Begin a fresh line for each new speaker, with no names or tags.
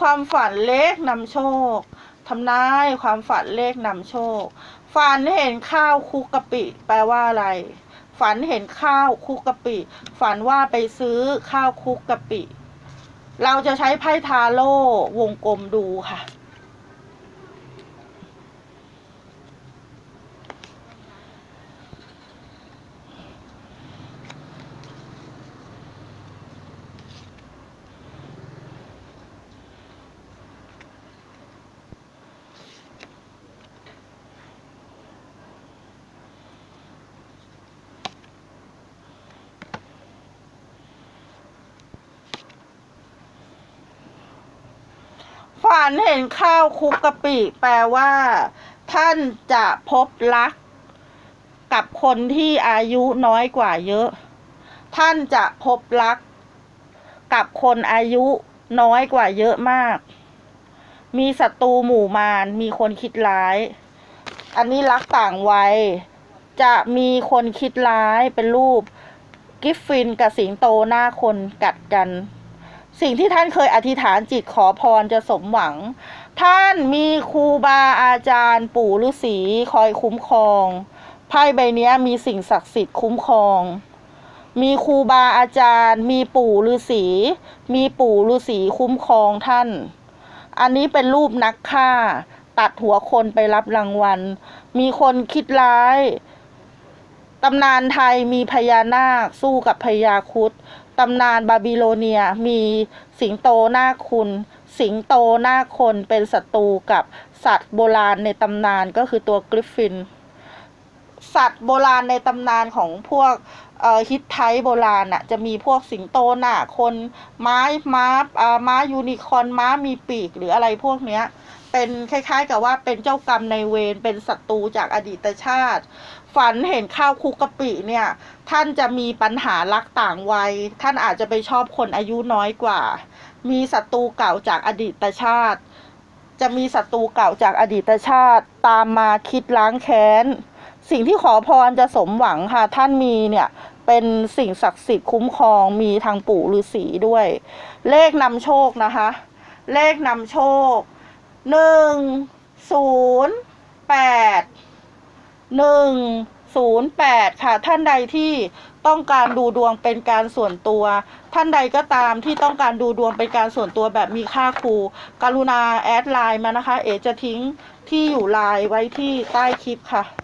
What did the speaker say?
ความฝันเลขนำโชคทำนายความฝันเลขนำโชค ฝันเห็นข้าวคุกกะปิ แปลว่าอะไร ฝันเห็นข้าวคุกกะปิ ฝันว่าไปซื้อข้าวคุกกะปิ เราจะใช้ไพ่ทาโร่วงกลมดูค่ะ ฝันเห็นข้าวคุกกะปิ แปลว่า ท่านจะพบรัก กับคนที่อายุน้อยกว่าเยอะ ท่านจะพบรัก กับคนอายุน้อยกว่าเยอะมาก มีศัตรูหมู่มาร มีคนคิดร้าย อันนี้รักต่างวัย จะมีคนคิดร้ายเป็นรูป กิฟฟินกับสิงโตหน้าคนกัดกัน สิ่งที่ท่านเคยอธิษฐานจิตขอพรจะสมหวัง ท่านมีครูบาอาจารย์ ปู่ฤาษีคอยคุ้มครองไพ่ใบนี้มีสิ่งศักดิ์สิทธิ์คุ้มครอง มีครูบาอาจารย์ มีปู่ฤาษีมีปู่ฤาษีคุ้มครองท่าน อันนี้เป็นรูปนักฆ่า ตัดหัวคนไปรับรางวัล มีคนคิดร้ายตำนานไทยมีพญานาคสู้กับพญาครุด ตำนานบาบิโลเนียมีสิงโตหน้าคุณ สิงโตหน้าคนเป็นศัตรูกับสัตว์โบราณในตำนานก็คือตัวกริฟฟิน สัตว์โบราณในตำนานของพวกฮิตไทโบราณน่ะจะมีพวกสิงโตหน้าคนไม้ม้าม้ายูนิคอนม้ามีปีกหรืออะไรพวกเนี้ย เป็นคล้าย ๆ กับว่าเป็นเจ้ากรรมในเวรเป็นศัตรูจากอดีตชาติ ฝันเห็นข้าวคุกกะปิเนี่ย ท่านจะมีปัญหารักต่างวัย ท่านอาจจะไปชอบคนอายุน้อยกว่า มีศัตรูเก่าจากอดีตชาติ จะมีศัตรูเก่าจากอดีตชาติ ตามมาคิดล้างแค้น สิ่งที่ขอพรจะสมหวังค่ะท่านมีเนี่ยเป็นสิ่งศักดิ์สิทธิ์คุ้มครองมีทางปู่ฤาษีด้วย เลขนำโชคนะคะ เลขนำโชค หนึ่งศูนย์แปดหนึ่งศูนย์แปดค่ะ ท่านใดที่ต้องการดูดวงเป็นการส่วนตัว ท่านใดก็ตามที่ต้องการดูดวงเป็นการส่วนตัวแบบมีค่าครู กรุณาแอดไลน์มานะคะ เอจะทิ้งที่อยู่ไลน์ไว้ที่ใต้คลิปค่ะ